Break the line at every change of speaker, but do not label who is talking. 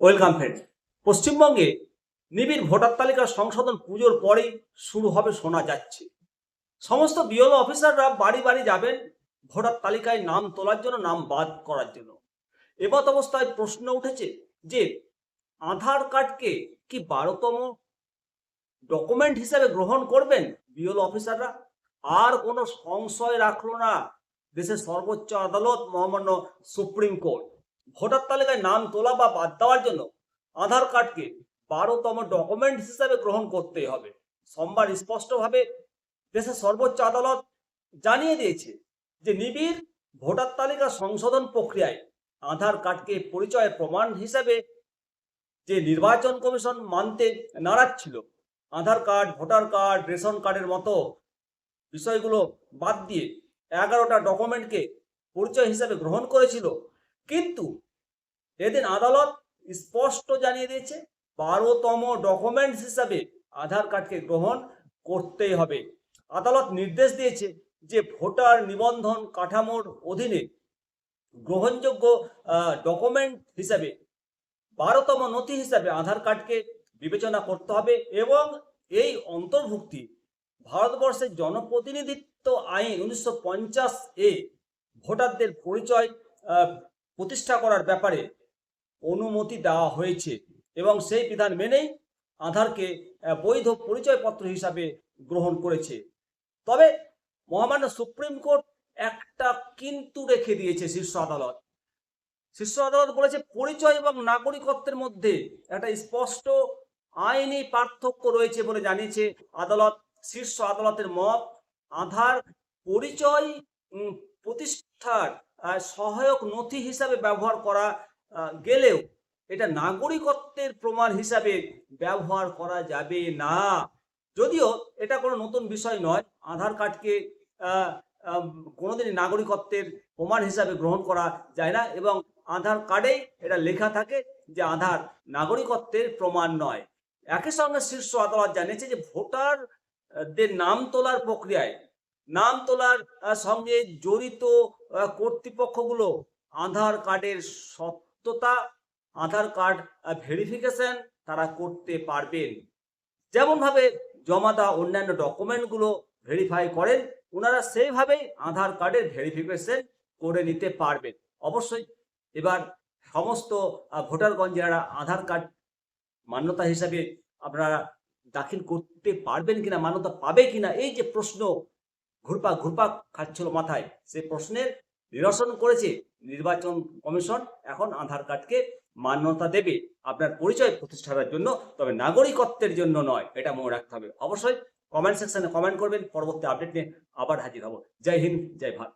Welcome friend পশ্চিমবঙ্গে নিবিড় voter তালিকা সংশোধন পুজোর পরেই শুরু হবে শোনা যাচ্ছে। সমস্ত বিএলও অফিসাররা বাড়ি বাড়ি যাবেন ভোটার তালিকায় নাম তোলার জন্য, নাম বাদ করার জন্য। এমত অবস্থায় প্রশ্ন উঠেছে যে, আধার কার্ডকে কি বারোতম ডকুমেন্ট হিসেবে গ্রহণ করবেন বিএলও অফিসাররা আর কোনো সংশয় রাখল না দেশের সর্বোচ্চ আদালত, মহামান্য সুপ্রিম কোর্ট। ভোটার তালিকায় নাম তোলা বা বাদ দেওয়ার জন্য আধার কার্ডকে বারোতম ডকুমেন্ট হিসেবে গ্রহণ করতেই হবে। সোমবার স্পষ্টভাবে দেশের সর্বোচ্চ আদালত জানিয়ে দিয়েছে যে নিবিড় ভোটার তালিকা সংশোধন প্রক্রিয়ায় আধার কার্ডকে পরিচয়ের প্রমাণ হিসেবে যে নির্বাচন কমিশন মানতে নারাজ ছিল, Aadhaar card, voter card, ration কার্ডের মতো বিষয়গুলো বাদ দিয়ে এগারোটা ডকুমেন্টকে পরিচয় হিসাবে গ্রহণ করেছিল কিন্তু এদিন আদালত স্পষ্ট জানিয়ে দিয়েছে, বারোতম ডকুমেন্টস হিসাবে আধার কার্ডকে গ্রহণ করতেই হবে। আদালত নির্দেশ দিয়েছে যে ভোটার নিবন্ধন কাঠামোর অধীনে গ্রহণযোগ্য ডকুমেন্ট হিসাবে, বারোতম নথি হিসাবে আধার কার্ডকে বিবেচনা করতে হবে এবং এই অন্তর্ভুক্তি ভারতবর্ষের জনপ্রতিনিধিত্ব আইন উনিশশো পঞ্চাশ এ ভোটারদের পরিচয় প্রতিষ্ঠা করার ব্যাপারে অনুমতি দেওয়া হয়েছে এবং সেই বিধান মেনেই আধারকে বৈধ পরিচয়পত্র হিসাবে গ্রহণ করেছে। তবে মহামান্য সুপ্রিম কোর্ট একটা কিন্তু রেখে দিয়েছে শীর্ষ আদালত। শীর্ষ আদালত বলেছে, পরিচয় এবং নাগরিকত্বের মধ্যে একটা স্পষ্ট আইনি পার্থক্য রয়েছে বলে জানিয়েছে আদালত। শীর্ষ আদালতের মত, আধার পরিচয় প্রতিষ্ঠার সহায়ক নথি হিসাবে ব্যবহার করা গেলেও এটা নাগরিকত্বের প্রমাণ হিসাবে ব্যবহার করা যাবে না। যদিও এটা কোনো নতুন বিষয় নয় আধার কার্ডকে কোনোদিনই নাগরিকত্বের প্রমাণ হিসাবে গ্রহণ করা যায় না এবং আধার কার্ডেই এটা লেখা থাকে যে আধার নাগরিকত্বের প্রমাণ নয়। একই সঙ্গে শীর্ষ আদালত জানিয়েছে যে ভোটার আহ, নাম তোলার প্রক্রিয়ায় নাম তোলার সঙ্গে জড়িত কর্তৃপক্ষগুলো আধার কার্ডের সত্যতা, আধার কার্ড ভেরিফিকেশন তারা করতে পারবেন। যেমনভাবে জমা দেওয়া অন্যান্য ডকুমেন্টগুলো ভেরিফাই করেন, ওনারা সেইভাবেই আধার কার্ডের ভেরিফিকেশন করে নিতে পারবেন। অবশ্যই এবার সমস্ত ভোটারগণ যারা আধার কার্ড মান্যতা হিসাবে আপনারা দাখিল করতে পারবেন কিনা, মান্যতা পাবে কিনা, এই যে প্রশ্ন ঘুরপা ঘুরপাক খাচ্ছিল মাথায়। সেই প্রশ্নের নিরসন করেছে নির্বাচন কমিশন। এখন আধার কার্ডকে মান্যতা দেবে। আপনার পরিচয় প্রতিষ্ঠার জন্য, তবে নাগরিকত্বের জন্য নয়, এটা মনে রাখতে হবে। অবশ্যই কমেন্ট সেকশনে কমেন্ট করবেন, পরবর্তী আপডেট নিয়ে আবার হাজির হব। জয় হিন্দ, জয় ভারত।